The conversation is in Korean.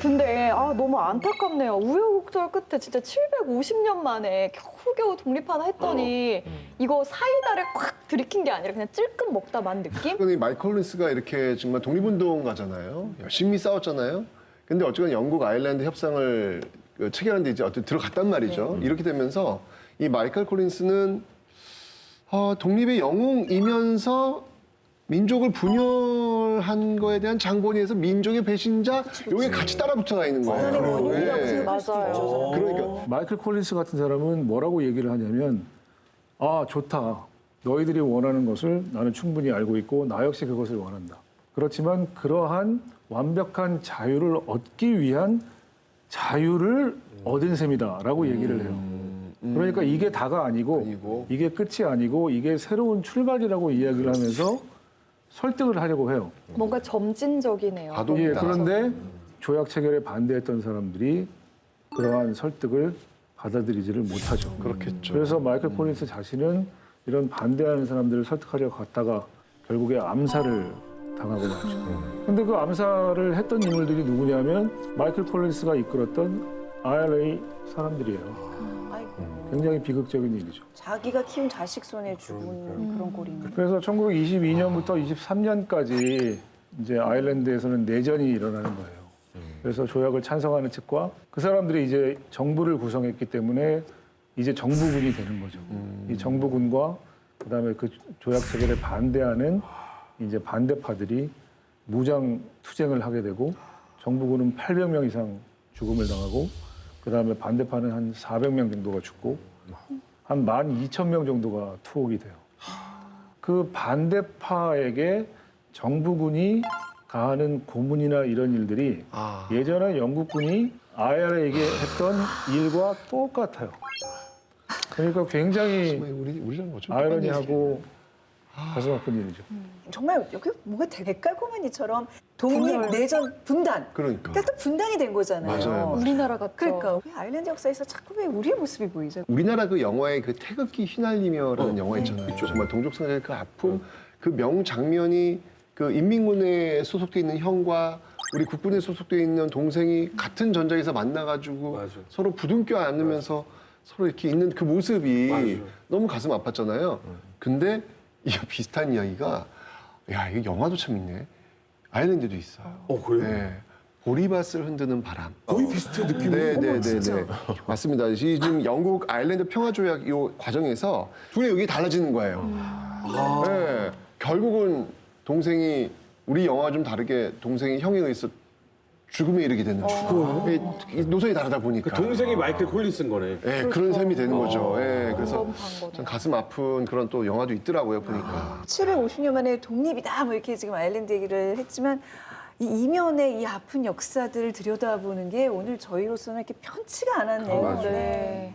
근데 아 너무 안타깝네요. 우여곡절 끝에 진짜 750년 만에 겨우겨우 독립하나 했더니 이거 사이다를 콱 들이킨 게 아니라 그냥 찔끔 먹다 만 느낌? 이 마이클 콜린스가 이렇게 정말 독립운동가잖아요. 열심히 싸웠잖아요. 근데 어쨌건 영국 아일랜드 협상을 그 체결하는데 이제 어떻게 들어갔단 말이죠. 이렇게 되면서 이 마이클 콜린스는 어, 독립의 영웅이면서 민족을 분열한 거에 대한 장본의에서 민족의 배신자 여기 같이 따라 붙어가 있는 거예요. 네. 맞아요. 그러니까 마이클 콜린스 같은 사람은 뭐라고 얘기를 하냐면 아 좋다 너희들이 원하는 것을 나는 충분히 알고 있고 나 역시 그것을 원한다 그렇지만 그러한 완벽한 자유를 얻기 위한 자유를 얻은 셈이다라고 얘기를 해요 그러니까 이게 다가 아니고, 아니고. 이게 끝이 아니고 이게 새로운 출발이라고 이야기를 하면서 설득을 하려고 해요 뭔가 점진적이네요. 예, 있다. 그런데 조약 체결에 반대했던 사람들이 그러한 설득을 받아들이지를 못하죠. 그렇겠죠. 그래서 마이클 콜린스 자신은 이런 반대하는 사람들을 설득하려고 갔다가 결국에 암살을 당하고 말죠. 근데 그 암살을 했던 인물들이 누구냐면 마이클 콜린스가 이끌었던 IRA 사람들이에요. 굉장히 비극적인 일이죠. 자기가 키운 자식 손에 죽은 음. 그런 꼴이네. 그래서 1922년부터 23년까지 이제 아일랜드에서는 내전이 일어나는 거예요. 그래서 조약을 찬성하는 측과 그 사람들이 이제 정부를 구성했기 때문에 이제 정부군이 되는 거죠. 이 정부군과 그다음에 그 조약 체결에 반대하는 이제 반대파들이 무장 투쟁을 하게 되고 정부군은 800명 이상 죽음을 당하고 그다음에 반대파는 한 400명 정도가 죽고 한 12,000명 정도가 투옥이 돼요. 그 반대파에게 정부군이 가하는 고문이나 이런 일들이 아. 예전에 영국군이 IR에게 했던 일과 똑같아요. 그러니까 굉장히 우리 우리랑 뭐 좀 아이러니하고 가슴 아픈 일이죠. 정말 여기 뭔가 되게 깔끔한 이처럼 독립, 내전, 분단. 그러니까. 그러니까 또 분단이 된 거잖아요. 맞아요, 맞아요. 우리나라 같죠. 그러니까 왜 아일랜드 역사에서 자꾸 왜 우리의 모습이 보이죠? 우리나라 그 영화의 그 태극기 휘날리며라는 영화 있잖아요. 정말 동족상의 그 아픔, 그 명장면이 그 인민군에 소속돼 있는 형과 우리 국군에 소속돼 있는 동생이 같은 전장에서 만나가지고 맞아요. 서로 부둥켜 안으면서 서로 이렇게 있는 그 모습이 맞아요. 너무 가슴 아팠잖아요. 근데 이 비슷한 이야기가 야 이게 영화도 참 있네. 아일랜드도 있어요. 어 그래요? 네. 보리밭을 흔드는 바람. 거의 비슷해 느낌이. 네, 네, 네. 네. 맞습니다. 이 지금 영국 아일랜드 평화 조약 요 과정에서 둘이 여기 달라지는 거예요. 네. 결국은 동생이 우리 영화 좀 다르게 동생이 형에 의해서 죽음에 이르게 되는 거예요. 이- 이 노선이 다르다 보니까. 그 동생이 마이클 콜린스인 거네. 예, 그런 셈이 되는 거죠. 예, 그래서 그런 방법이네요. 참 가슴 아픈 그런 또 영화도 있더라고요, 보니까. 750년 만에 독립이다 뭐 이렇게 지금 아일랜드 얘기를 했지만 이 이면의 이 아픈 역사들을 들여다보는 게 오늘 저희로서는 이렇게 편치가 않았네요. 맞아요. 네.